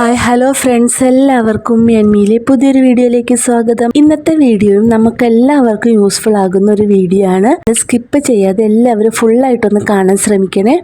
Hi hello friends. എല്ലാവർക്കും എൻമിയിലെ പുതിയൊരു വീഡിയോയിലേക്ക് സ്വാഗതം. ഇന്നത്തെ വീഡിയോയും നമുക്ക് എല്ലാവർക്കും യൂസ്ഫുൾ ആകുന്ന ഒരു വീഡിയോ ആണ്. സ്കിപ്പ് ചെയ്യാതെ എല്ലാവരും ഫുള്ളായിട്ടൊന്ന് കാണാൻ ശ്രമിക്കണേ.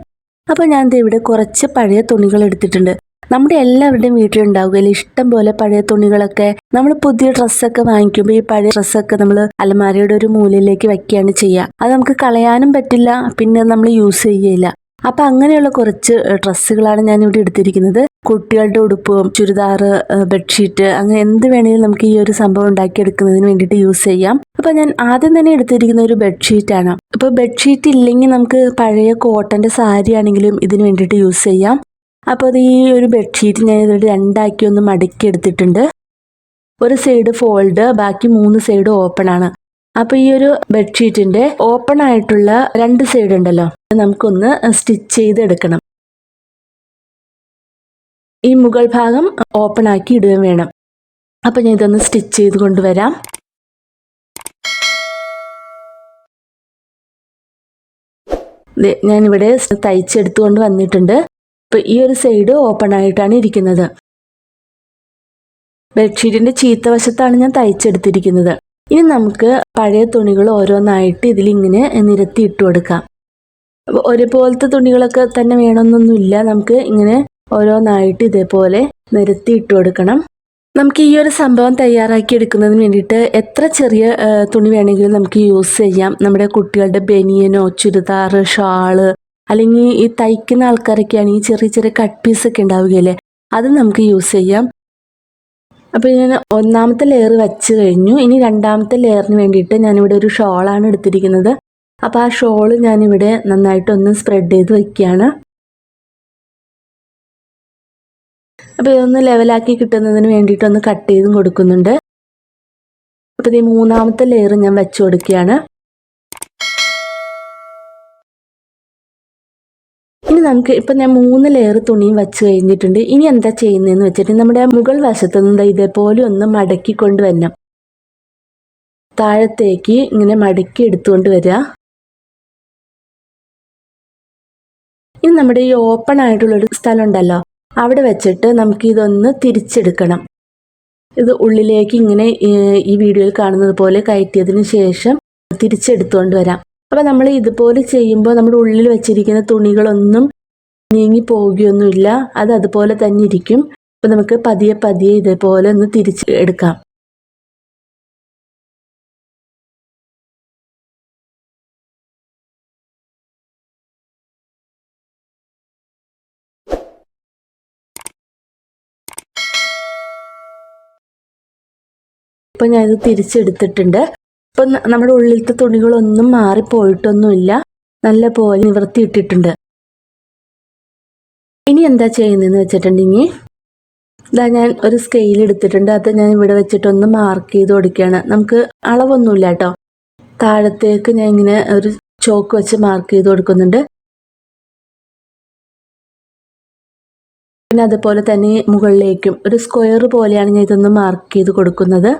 അപ്പോൾ ഞാൻ ഇവിടെ കുറച്ച് പഴയ തുണികൾ എടുത്തിട്ടുണ്ട്. നമ്മുടെ എല്ലാവരുടെയും വീട്ടിലുണ്ടാവുകയില്ല ഇഷ്ടം പോലെ പഴയ തുണികളൊക്കെ. നമ്മൾ പുതിയ ഡ്രസ്സൊക്കെ വാങ്ങിക്കുമ്പോൾ ഈ പഴയ ഡ്രസ്സൊക്കെ നമ്മൾ അലമാരയുടെ ഒരു മൂലയിലേക്ക് വെക്കുകയാണ് ചെയ്യുക. അത് നമുക്ക് കളയാനും പറ്റില്ല പിന്നെ നമ്മൾ യൂസ് ചെയ്യില്ല അപ്പൊ അങ്ങനെയുള്ള കുറച്ച് ഡ്രസ്സുകളാണ് ഞാൻ ഇവിടെ എടുത്തിരിക്കുന്നത്. കുട്ടികളുടെ ഉടുപ്പ് ചുരിദാറ് ബെഡ്ഷീറ്റ് അങ്ങനെ എന്ത് വേണമെങ്കിലും നമുക്ക് ഈ ഒരു സംഭവം ഉണ്ടാക്കിയെടുക്കുന്നതിന് വേണ്ടിയിട്ട് യൂസ് ചെയ്യാം. അപ്പൊ ഞാൻ ആദ്യം തന്നെ എടുത്തിരിക്കുന്ന ഒരു ബെഡ്ഷീറ്റ് ആണ് ഇപ്പൊ ബെഡ്ഷീറ്റ് ഇല്ലെങ്കിൽ നമുക്ക് പഴയ കോട്ടന്റെ സാരി ആണെങ്കിലും ഇതിന് വേണ്ടിയിട്ട് യൂസ് ചെയ്യാം. അപ്പോൾ അത് ഈ ഒരു ബെഡ്ഷീറ്റ് ഞാൻ ഇതിൽ രണ്ടാക്കി ഒന്ന് മടക്കി എടുത്തിട്ടുണ്ട് ഒരു സൈഡ് ഫോൾഡ് ബാക്കി മൂന്ന് സൈഡ് ഓപ്പൺ ആണ്. അപ്പൊ ഈ ഒരു ബെഡ്ഷീറ്റിന്റെ ഓപ്പൺ ആയിട്ടുള്ള രണ്ട് സൈഡ് ഉണ്ടല്ലോ നമുക്കൊന്ന് സ്റ്റിച്ച് ചെയ്തെടുക്കണം. ഈ മുകൾ ഭാഗം ഓപ്പൺ ആക്കി ഇടുകയും വേണം. അപ്പൊ ഞാൻ ഇതൊന്ന് സ്റ്റിച്ച് ചെയ്ത് കൊണ്ടുവരാം. ഞാനിവിടെ തയ്ച്ചെടുത്തുകൊണ്ട് വന്നിട്ടുണ്ട്. അപ്പോൾ ഈ ഒരു സൈഡ് ഓപ്പൺ ആയിട്ടാണ് ഇരിക്കുന്നത്. ബെഡ്ഷീറ്റിന്റെ ചീത്ത വശത്താണ് ഞാൻ തയ്ച്ചെടുത്തിരിക്കുന്നത്. ഇനി നമുക്ക് പഴയ തുണികൾ ഓരോന്നായിട്ട് ഇതിലിങ്ങനെ നിരത്തി ഇട്ട് കൊടുക്കാം. ഒരുപോലത്തെ തുണികളൊക്കെ തന്നെ വേണമെന്നൊന്നുമില്ല. നമുക്ക് ഇങ്ങനെ ഓരോന്നായിട്ട് ഇതേപോലെ നിരത്തി ഇട്ട് കൊടുക്കണം. നമുക്ക് ഈ ഒരു സംഭവം തയ്യാറാക്കി എടുക്കുന്നതിന് വേണ്ടിയിട്ട് എത്ര ചെറിയ തുണി വേണമെങ്കിലും നമുക്ക് യൂസ് ചെയ്യാം. നമ്മുടെ കുട്ടികളുടെ ബനിയനോ ചുരിദാർ ഷാൾ അല്ലെങ്കിൽ ഈ തയ്ക്കുന്ന ആൾക്കാരൊക്കെയാണെങ്കിൽ ചെറിയ ചെറിയ കട്ട് പീസൊക്കെ ഉണ്ടാവുകയല്ലേ? അത് നമുക്ക് യൂസ് ചെയ്യാം. അപ്പോൾ ഞാൻ ഒന്നാമത്തെ ലെയർ വെച്ച് കഴിഞ്ഞു. ഇനി രണ്ടാമത്തെ ലെയറിന് വേണ്ടിയിട്ട് ഞാനിവിടെ ഒരു ഷോളാണ് എടുത്തിരിക്കുന്നത്. അപ്പോൾ ആ ഷോൾ ഞാനിവിടെ നന്നായിട്ടൊന്ന് സ്പ്രെഡ് ചെയ്ത് വയ്ക്കുകയാണ് അപ്പോൾ ഇതൊന്ന് ലെവലാക്കി കിട്ടുന്നതിന് വേണ്ടിയിട്ടൊന്ന് കട്ട് ചെയ്തും കൊടുക്കുന്നുണ്ട്. അപ്പോൾ ഈ മൂന്നാമത്തെ ലെയർ ഞാൻ വെച്ച് കൊടുക്കുകയാണ്. ഇനി നമുക്ക് ഇപ്പൊ ഞാൻ മൂന്ന് ലെയർ തുണിയും വെച്ച് കഴിഞ്ഞിട്ടുണ്ട്. ഇനി എന്താ ചെയ്യുന്നതെന്ന് വെച്ചിട്ട് നമ്മുടെ മുകൾ വശത്ത് നിന്ന് ഇതേപോലെ ഒന്ന് മടക്കി കൊണ്ടുവരണം താഴത്തേക്ക് ഇങ്ങനെ മടക്കി എടുത്തുകൊണ്ട് വരിക. ഇനി നമ്മുടെ ഈ ഓപ്പൺ ആയിട്ടുള്ളൊരു സ്ഥലം ഉണ്ടല്ലോ അവിടെ വെച്ചിട്ട് നമുക്ക് ഇതൊന്ന് തിരിച്ചെടുക്കണം. ഇത് ഉള്ളിലേക്ക് ഇങ്ങനെ ഈ വീഡിയോയിൽ കാണുന്നത് പോലെ കയറ്റിയതിന് ശേഷം തിരിച്ചെടുത്തുകൊണ്ട് വരാം. അപ്പൊ നമ്മൾ ഇതുപോലെ ചെയ്യുമ്പോൾ നമ്മുടെ ഉള്ളിൽ വെച്ചിരിക്കുന്ന തുണികളൊന്നും നീങ്ങി പോവുകയൊന്നുമില്ല അത് അതുപോലെ തന്നെ ഇരിക്കും. അപ്പൊ നമുക്ക് പതിയെ പതിയെ ഇതേപോലെ ഒന്ന് തിരിച്ച് എടുക്കാം. ഇപ്പൊ ഞാനിത് തിരിച്ചെടുത്തിട്ടുണ്ട്. ഇപ്പം നമ്മുടെ ഉള്ളിലത്തെ തുണികളൊന്നും മാറിപ്പോയിട്ടൊന്നുമില്ല. നല്ല പോലെ നിവർത്തിയിട്ടിട്ടുണ്ട്. ഇനി എന്താ ചെയ്യുന്നതെന്ന് വെച്ചിട്ടുണ്ടെങ്കിൽ ഇതാ ഞാൻ ഒരു സ്കെയിൽ എടുത്തിട്ടുണ്ട്. അത് ഞാൻ ഇവിടെ വെച്ചിട്ടൊന്ന് മാർക്ക് ചെയ്ത് കൊടുക്കുകയാണ്. നമുക്ക് അളവൊന്നുമില്ല കേട്ടോ. താഴത്തേക്ക് ഞാൻ ഇങ്ങനെ ഒരു ചോക്ക് വെച്ച് മാർക്ക് ചെയ്ത് കൊടുക്കുന്നുണ്ട്. പിന്നെ അതുപോലെ തന്നെ മുകളിലേക്കും ഒരു സ്ക്വയർ പോലെയാണ് ഞാൻ ഇതൊന്ന് മാർക്ക് ചെയ്ത് കൊടുക്കുന്നത്.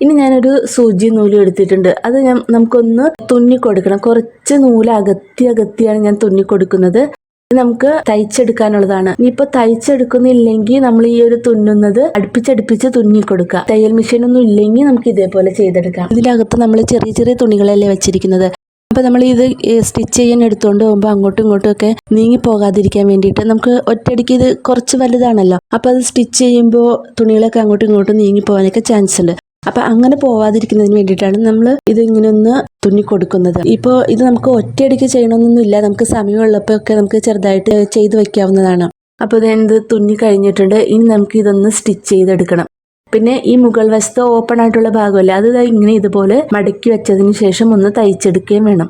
ഇനി ഞാനൊരു സൂചി നൂൽ എടുത്തിട്ടുണ്ട്. അത് ഞാൻ നമുക്കൊന്ന് തുന്നി കൊടുക്കണം കുറച്ച് നൂൽ അകത്തി അകത്തിയാണ് ഞാൻ തുന്നി കൊടുക്കുന്നത് നമുക്ക് തയ്ച്ചെടുക്കാനുള്ളതാണ്. ഇനിയിപ്പൊ തയ്ച്ചെടുക്കുന്നില്ലെങ്കിൽ നമ്മൾ ഈ ഒരു തുന്നുന്നത് അടുപ്പിച്ചടുപ്പിച്ച് തുന്നി കൊടുക്കുക തയ്യൽ മെഷീൻ ഒന്നും ഇല്ലെങ്കിൽ നമുക്ക് ഇതേപോലെ ചെയ്തെടുക്കാം. ഇതിനകത്ത് നമ്മൾ ചെറിയ ചെറിയ തുണികളല്ലേ വെച്ചിരിക്കുന്നത്. അപ്പൊ നമ്മൾ ഇത് സ്റ്റിച്ച് ചെയ്യാൻ എടുത്തുകൊണ്ട് പോകുമ്പോൾ അങ്ങോട്ടും ഇങ്ങോട്ടും ഒക്കെ നീങ്ങി പോകാതിരിക്കാൻ വേണ്ടിയിട്ട് നമുക്ക് ഒറ്റയടിക്ക് ഇത് കുറച്ച് വലുതാണല്ലോ. അപ്പൊ അത് സ്റ്റിച്ച് ചെയ്യുമ്പോൾ തുണികളൊക്കെ അങ്ങോട്ടും ഇങ്ങോട്ടും നീങ്ങി പോകാനൊക്കെ ചാൻസ് ഉണ്ട് അപ്പൊ അങ്ങനെ പോവാതിരിക്കുന്നതിന് വേണ്ടിയിട്ടാണ് നമ്മൾ ഇത് ഇങ്ങനെ ഒന്ന് തുന്നി കൊടുക്കുന്നത് ഇപ്പോൾ ഇത് നമുക്ക് ഒറ്റയടിക്ക് ചെയ്യണമെന്നൊന്നുമില്ല നമുക്ക് സമയമുള്ളപ്പോൾ നമുക്ക് ചെറുതായിട്ട് ചെയ്ത് വെക്കാവുന്നതാണ്. അപ്പോൾ ഇതെന്ത് തുന്നി കഴിഞ്ഞിട്ടുണ്ട്. ഇനി നമുക്ക് ഇതൊന്ന് സ്റ്റിച്ച് ചെയ്തെടുക്കണം. പിന്നെ ഈ മുകൾ വശത്ത് ഓപ്പൺ ആയിട്ടുള്ള ഭാഗമല്ല? അത് ഇങ്ങനെ ഇതുപോലെ മടക്കി വെച്ചതിന് ശേഷം ഒന്ന് തയ്ച്ചെടുക്കുകയും വേണം.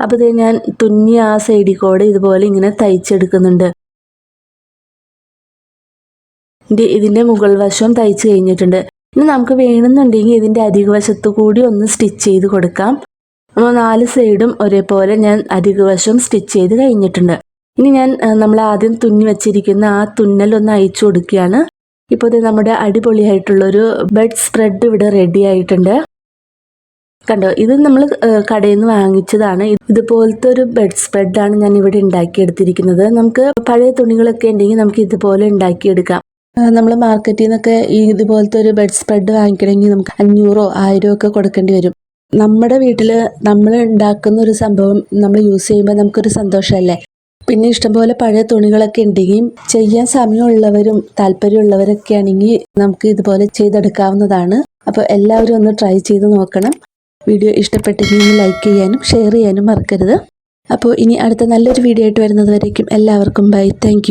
അപ്പോൾ ഇത് ഞാൻ തുന്നി ആ സൈഡിൽ കൂടെ ഇതുപോലെ ഇങ്ങനെ തയ്ച്ചെടുക്കുന്നുണ്ട്. ഇതിന്റെ മുകൾ വശം തയ്ച്ചു കഴിഞ്ഞിട്ടുണ്ട്. ഇനി നമുക്ക് വേണമെന്നുണ്ടെങ്കിൽ ഇതിന്റെ അരികുവശത്തു കൂടി ഒന്ന് സ്റ്റിച്ച് ചെയ്ത് കൊടുക്കാം. അപ്പോൾ നാല് സൈഡും ഒരേപോലെ ഞാൻ അരികുവശം സ്റ്റിച്ച് ചെയ്ത് കഴിഞ്ഞിട്ടുണ്ട്. ഇനി ഞാൻ നമ്മൾ ആദ്യം തുന്നി വെച്ചിരിക്കുന്ന ആ തുന്നൽ ഒന്ന് അയച്ചു കൊടുക്കുകയാണ്. ഇപ്പോൾ നമ്മുടെ അടിപൊളിയായിട്ടുള്ളൊരു ബെഡ് സ്പ്രെഡ് ഇവിടെ റെഡി ആയിട്ടുണ്ട്. കണ്ടോ ഇത് നമ്മൾ കടയിൽ നിന്ന് വാങ്ങിച്ചതാണ്. ഇതുപോലത്തെ ഒരു ബെഡ് സ്പ്രെഡാണ് ഞാൻ ഇവിടെ ഉണ്ടാക്കിയെടുത്തിരിക്കുന്നത്. നമുക്ക് പഴയ തുണികളൊക്കെ ഉണ്ടെങ്കിൽ നമുക്ക് ഇതുപോലെ ഉണ്ടാക്കിയെടുക്കാം. നമ്മൾ മാർക്കറ്റിൽ നിന്നൊക്കെ ഇതുപോലത്തെ ഒരു ബെഡ് സ്പ്രെഡ് വാങ്ങിക്കണമെങ്കിൽ നമുക്ക് അഞ്ഞൂറോ ആയിരമോ ഒക്കെ കൊടുക്കേണ്ടി വരും. നമ്മുടെ വീട്ടിൽ നമ്മൾ ഉണ്ടാക്കുന്ന ഒരു സംഭവം നമ്മൾ യൂസ് ചെയ്യുമ്പോൾ നമുക്കൊരു സന്തോഷമല്ലേ പിന്നെ ഇഷ്ടംപോലെ പഴയ തുണികളൊക്കെ ഉണ്ടെങ്കിൽ ചെയ്യാൻ സമയമുള്ളവരും താല്പര്യമുള്ളവരൊക്കെ ആണെങ്കിൽ നമുക്ക് ഇതുപോലെ ചെയ്തെടുക്കാവുന്നതാണ്. അപ്പോൾ എല്ലാവരും ഒന്ന് ട്രൈ ചെയ്ത് നോക്കണം. വീഡിയോ ഇഷ്ടപ്പെട്ടെങ്കിൽ ലൈക്ക് ചെയ്യാനും ഷെയർ ചെയ്യാനും മറക്കരുത്. അപ്പോൾ ഇനി അടുത്ത നല്ലൊരു വീഡിയോ ആയിട്ട് വരുന്നത് വരേക്കും. എല്ലാവർക്കും ബൈ. താങ്ക്